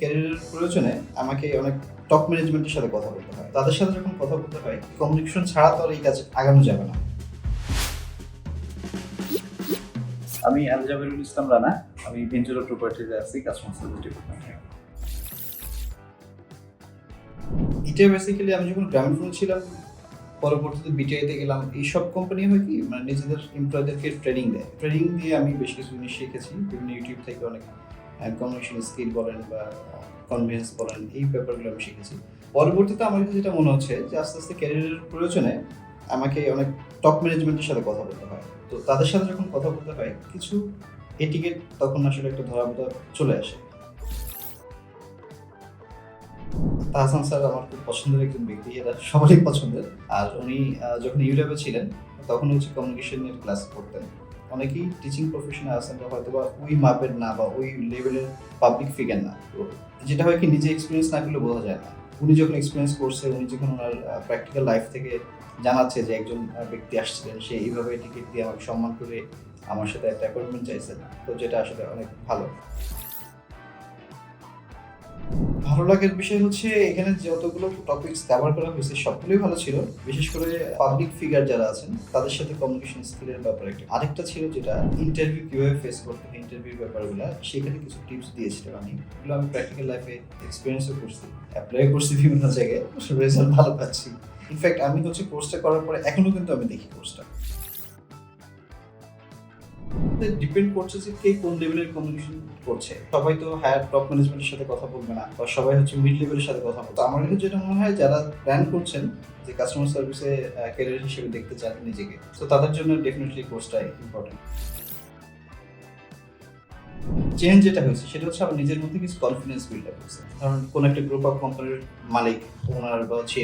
ক্যারিয়ারের প্রয়োজনে আমাকে অনেক টপ ম্যানেজমেন্টের সাথে কথা বলতে হয়। তাদের সাথে যখন কথা বলতে হয় কমিউনিকেশন ছাড়া তো আর এই কাজ আগানো যাবে না। আমি আলজাবেরুল ইসলাম রানা। আমি ভেঞ্চুরাল প্রপার্টিতে আছি কাস্টমার সার্ভিস ডিপার্টমেন্টে এটা বেসিক্যালি আমি যখন গ্রামীণ ছিলাম পরবর্তীতে বিটিআইতে গেলাম এই সব কোম্পানি হয় কি মানে নিজেদের এমপ্লয়ীদেরকে ট্রেনিং দেয়। ট্রেনিং দিয়ে আমি বেশ কিছু জিনিস শিখেছি বিভিন্ন ইউটিউব থেকে অনেক কমিউনিকেশন স্কিল বলেন বা কনভিন্স বলেন, এই ব্যাপারগুলো আমি শিখেছি। পরবর্তীতে আমার কাছে যেটা মনে হচ্ছে যে আস্তে আস্তে ক্যারিয়ারের প্রয়োজনে আমাকে অনেক টপ ম্যানেজমেন্টের সাথে কথা বলতে হয়। তো তাদের সাথে যখন কথা বলতে হয়, কিছু এটিকেট তখন আসলে একটা ধরা চলে আসে। তাহসান স্যার আমার খুব পছন্দের একজন ব্যক্তি, এরা সবারই পছন্দের। আর উনি যখন ইউরোপে ছিলেন, তখন হচ্ছে কমিউনিকেশনের ক্লাস করতেন। অনেকেই টিচিং প্রফেশনে আছেন হয়তো বা ওই মাপের না বা ওই লেভেলের পাবলিক ফিগার না। তো যেটা হয় কি, নিজে এক্সপিরিয়েন্স না করলে বোঝা যায় না। উনি যখন এক্সপিরিয়েন্স করছে, উনি যখন ওনার প্র্যাকটিক্যাল লাইফ থেকে জানাচ্ছে যে একজন ব্যক্তি আসছিলেন, সে এইভাবে টিকিট দিয়ে আমাকে সম্মান করে আমার সাথে একটা অ্যাপয়েন্টমেন্ট চাইছেন তো যেটা আসলে অনেক ভালো। ভালো লাগার বিষয় হচ্ছে এখানে যতগুলো টপিকস কভার করা হয়েছে, সবগুলোই ভালো ছিল। বিশেষ করে পাবলিক ফিগার যারা আছেন, তাদের সাথে কমিউনিকেশন স্কিলের ব্যাপারে একটা আরেকটা ছিল যেটা ইন্টারভিউ কীভাবে ফেস করতে হয় ইন্টারভিউ ব্যাপারগুলো, সেখানে কিছু টিপস দিয়েছিলেন আমি। এগুলো আমি প্র্যাকটিক্যাল লাইফে এক্সপিরিয়েন্সও করছি অ্যাপ্লাই করছি বিভিন্ন জায়গায় রেজাল্ট ভালো পাচ্ছি। ইনফ্যাক্ট আমি হচ্ছে কোর্সটা করার পরে এখনও কিন্তু আমি দেখি কোর্সটা ডিপেন্ড করছে যে কে কোন লেভেলের কমিউনিকেশন করছে। সবাই তো হায়ার টপ ম্যানেজমেন্টের সাথে কথা বলবে না, বা সবাই হচ্ছে মিড লেভেলের সাথে কথা বলবে। আমার কাছে যেটা মনে হয়, যারা প্ল্যান করছেন যে কাস্টমার সার্ভিসে ক্যারিয়ার হিসেবে দেখতে চান নিজেকে, তো তাদের জন্য ডেফিনেটলি কোর্সটা ইম্পর্টেন্ট চেঞ্জ যেটা হয়েছে, সেটা হচ্ছে আমার নিজের মধ্যে কিছু কনফিডেন্স বিল্ড আপ হয়েছে। কারণ কোন একটা গ্রুপ অফ কোম্পানির মালিক ওনার বা হচ্ছে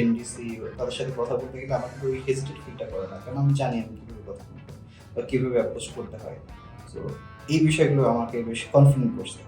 তাদের সাথে কথা বলতে গেলে আমাকে হেজিটেট ফিলটা করে না, কারণ আমি জানি আমি কীভাবে কথা বলব। বা কীভাবে অ্যাপ্রোচ করতে হয়। তো এই বিষয়গুলো আমাকে বেশ কনফিডেন্ট করছে।